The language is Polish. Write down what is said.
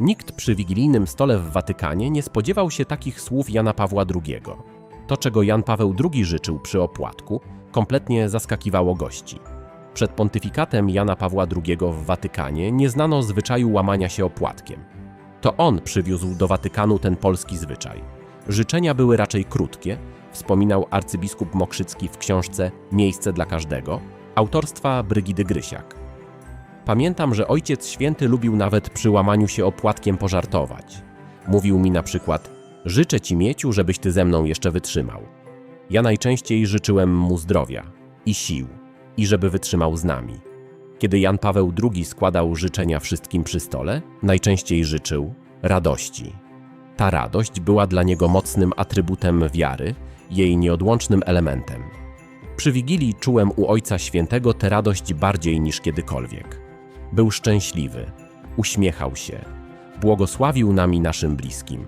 Nikt przy wigilijnym stole w Watykanie nie spodziewał się takich słów Jana Pawła II. To, czego Jan Paweł II życzył przy opłatku, kompletnie zaskakiwało gości. Przed pontyfikatem Jana Pawła II w Watykanie nie znano zwyczaju łamania się opłatkiem. To on przywiózł do Watykanu ten polski zwyczaj. Życzenia były raczej krótkie, wspominał arcybiskup Mokrzycki w książce Miejsce dla każdego, autorstwa Brygidy Grysiak. Pamiętam, że Ojciec Święty lubił nawet przy łamaniu się opłatkiem pożartować. Mówił mi na przykład: Życzę ci, Mieciu, żebyś ty ze mną jeszcze wytrzymał. Ja najczęściej życzyłem mu zdrowia i sił, i żeby wytrzymał z nami. Kiedy Jan Paweł II składał życzenia wszystkim przy stole, najczęściej życzył radości. Ta radość była dla niego mocnym atrybutem wiary, jej nieodłącznym elementem. Przy Wigilii czułem u Ojca Świętego tę radość bardziej niż kiedykolwiek. Był szczęśliwy, uśmiechał się, błogosławił nami naszym bliskim.